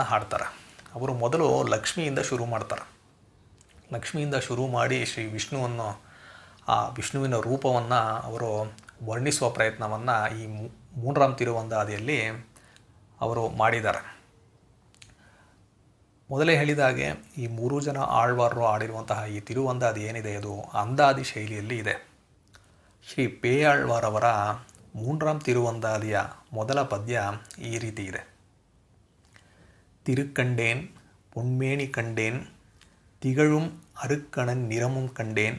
ನ ಹಾಡ್ತಾರೆ. ಅವರು ಮೊದಲು ಲಕ್ಷ್ಮಿಯಿಂದ ಶುರು ಮಾಡ್ತಾರೆ. ಲಕ್ಷ್ಮಿಯಿಂದ ಶುರು ಮಾಡಿ ಶ್ರೀ ವಿಷ್ಣುವನ್ನು, ಆ ವಿಷ್ಣುವಿನ ರೂಪವನ್ನು ಅವರು ವರ್ಣಿಸುವ ಪ್ರಯತ್ನವನ್ನು ಈ ಮೂನ್ರಾಮ್ ತಿರುವಂದಾದಿಯಲ್ಲಿ ಅವರು ಮಾಡಿದ್ದಾರೆ ಮೊದಲೇ ಹೇಳಿದ ಹಾಗೆ ಈ ಮೂರು ಜನ ಆಳ್ವಾರರು ಆಡಿರುವಂತಹ ಈ ತಿರುವಂದಾದಿ ಏನಿದೆ ಅದು ಅಂದಾದಿ ಶೈಲಿಯಲ್ಲಿ ಇದೆ. ಶ್ರೀ ಪೇಯಾಳ್ವಾರವರ ಮೂನ್ರಾಮ್ ತಿರುವಂದಾದಿಯ ಮೊದಲ ಪದ್ಯ ಈ ರೀತಿ ಇದೆ. திருக்கண்டேன் பொன்மேனி கண்டேன் திகழும் அருக்கணன் நிறமும் கண்டேன்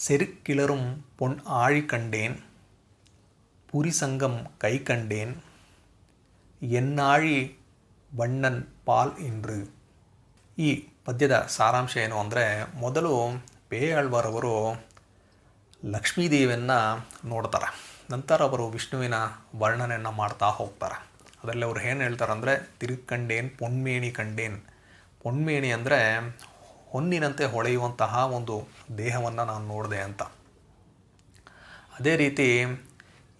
செருக்கிளரும் பொன் ஆழி கண்டேன் புரிசங்கம் கை கண்டேன் ಎನ್ನಾಳಿ ಬಣ್ಣನ್ ಪಾಲ್ ಇಂದ್ರು ಈ ಪದ್ಯದ ಸಾರಾಂಶ ಏನು ಅಂದರೆ ಮೊದಲು ಪೇಯಾಳ್ವಾರವರು ಲಕ್ಷ್ಮೀದೇವಿಯನ್ನು ನೋಡ್ತಾರೆ ನಂತರ ಅವರು ವಿಷ್ಣುವಿನ ವರ್ಣನೆಯನ್ನು ಮಾಡ್ತಾ ಹೋಗ್ತಾರೆ ಅದರಲ್ಲಿ ಅವ್ರು ಏನು ಹೇಳ್ತಾರೆ ಅಂದರೆ ತಿರುಕಂಡೇನ್ ಪೊನ್ಮೇಣಿ ಕಂಡೇನ್. ಪೊನ್ಮೇಣಿ ಅಂದರೆ ಹೊನ್ನಿನಂತೆ ಹೊಳೆಯುವಂತಹ ಒಂದು ದೇಹವನ್ನು ನಾನು ನೋಡಿದೆ ಅಂತ. ಅದೇ ರೀತಿ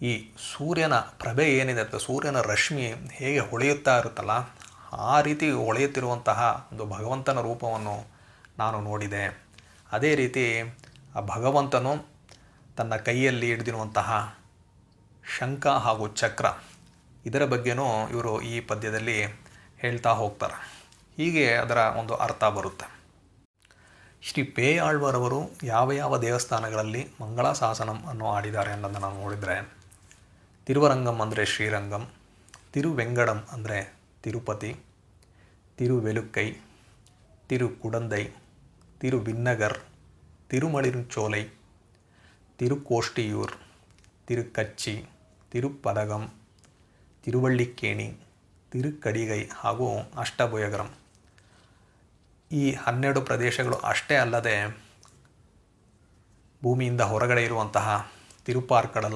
ಈ ಸೂರ್ಯನ ಪ್ರಭೆ ಏನಿದೆ ಅಥವಾ ಸೂರ್ಯನ ರಶ್ಮಿ ಹೇಗೆ ಹೊಳೆಯುತ್ತಾ ಇರುತ್ತಲ್ಲ, ಆ ರೀತಿ ಹೊಳೆಯುತ್ತಿರುವಂತಹ ಒಂದು ಭಗವಂತನ ರೂಪವನ್ನು ನಾನು ನೋಡಿದೆ. ಅದೇ ರೀತಿ ಆ ಭಗವಂತನು ತನ್ನ ಕೈಯಲ್ಲಿ ಹಿಡಿದಿರುವಂತಹ ಶಂಖ ಹಾಗೂ ಚಕ್ರ ಇದರ ಬಗ್ಗೆನೂ ಇವರು ಈ ಪದ್ಯದಲ್ಲಿ ಹೇಳ್ತಾ ಹೋಗ್ತಾರೆ. ಹೀಗೆ ಅದರ ಒಂದು ಅರ್ಥ ಬರುತ್ತೆ. ಶ್ರೀ ಪೇ ಆಳ್ವಾರವರು ಯಾವ ಯಾವ ದೇವಸ್ಥಾನಗಳಲ್ಲಿ ಮಂಗಳಾಸಾಸನಂ ಅನ್ನು ಆಡಿದ್ದಾರೆ ಅನ್ನೋದನ್ನು ನಾವು ನೋಡಿದರೆ, ತಿರುವರಂಗಂ ಅಂದರೆ ಶ್ರೀರಂಗಂ, ತಿರುವೆಂಗಡಂ ಅಂದರೆ ತಿರುಪತಿ, ತಿರುವೆಲುಕ್ಕೈ, ತಿರುಕುಡಂದೈ, ತಿರುವಿನ್ನಗರ್, ತಿರುಮಳಿರುಚೋಲೈ ತಿರುಕೋಷ್ಟಿಯೂರ್ ತಿರುಕಚ್ಚಿ, ತಿರುಪದಗಂ ತಿರುವಳ್ಳಿಕ್ಕೇಣಿ ತಿರುಕಡಿಗೈ ಹಾಗೂ ಅಷ್ಟಭುಯಗರಂ ಈ ಹನ್ನೆರಡು ಪ್ರದೇಶಗಳು ಅಷ್ಟೇ ಅಲ್ಲದೆ ಭೂಮಿಯಿಂದ ಹೊರಗಡೆ ಇರುವಂತಹ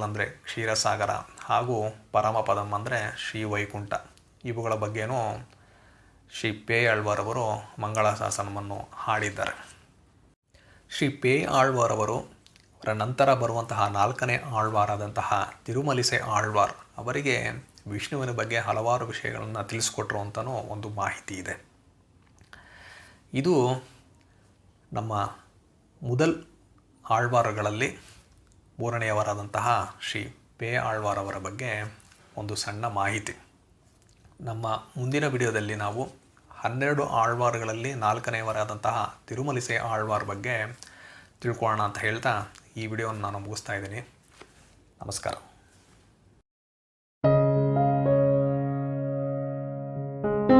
ಅಂದರೆ ಕ್ಷೀರಸಾಗರ ಹಾಗೂ ಪರಮಪದಂ ಅಂದರೆ ಶ್ರೀ ವೈಕುಂಠ ಇವುಗಳ ಬಗ್ಗೆನೂ ಶ್ರೀ ಪೇ ಆಳ್ವಾರವರು ಮಂಗಳಾಸಾಸನವನ್ನು ಹಾಡಿದ್ದಾರೆ. ಶ್ರೀ ಪೇ ಆಳ್ವಾರವರು ಅವರ ನಂತರ ಬರುವಂತಹ ನಾಲ್ಕನೇ ಆಳ್ವಾರಾದಂತಹ ತಿರುಮಲಿಸೆ ಆಳ್ವಾರ್ ಅವರಿಗೆ ವಿಷ್ಣುವಿನ ಬಗ್ಗೆ ಹಲವಾರು ವಿಷಯಗಳನ್ನು ತಿಳಿಸ್ಕೊಟ್ರು ಅಂತಲೂ ಒಂದು ಮಾಹಿತಿ ಇದೆ. ಇದು ನಮ್ಮ ಮೊದಲ್ ಆಳ್ವಾರಗಳಲ್ಲಿ ಮೂರನೆಯವರಾದಂತಹ ಶ್ರೀ ಪೇ ಆಳ್ವಾರ್ ಅವರ ಬಗ್ಗೆ ಒಂದು ಸಣ್ಣ ಮಾಹಿತಿ. ನಮ್ಮ ಮುಂದಿನ ವಿಡಿಯೋದಲ್ಲಿ ನಾವು ಹನ್ನೆರಡು ಆಳ್ವಾರ್ಗಳಲ್ಲಿ ನಾಲ್ಕನೆಯವರಾದಂತಹ ತಿರುಮಲಿಸೆ ಆಳ್ವಾರ್ ಬಗ್ಗೆ ತಿಳ್ಕೊಳ್ಳೋಣ ಅಂತ ಹೇಳ್ತಾ ಈ ವಿಡಿಯೋವನ್ನು ನಾನು ಮುಗಿಸ್ತಾ ಇದ್ದೀನಿ. ನಮಸ್ಕಾರ.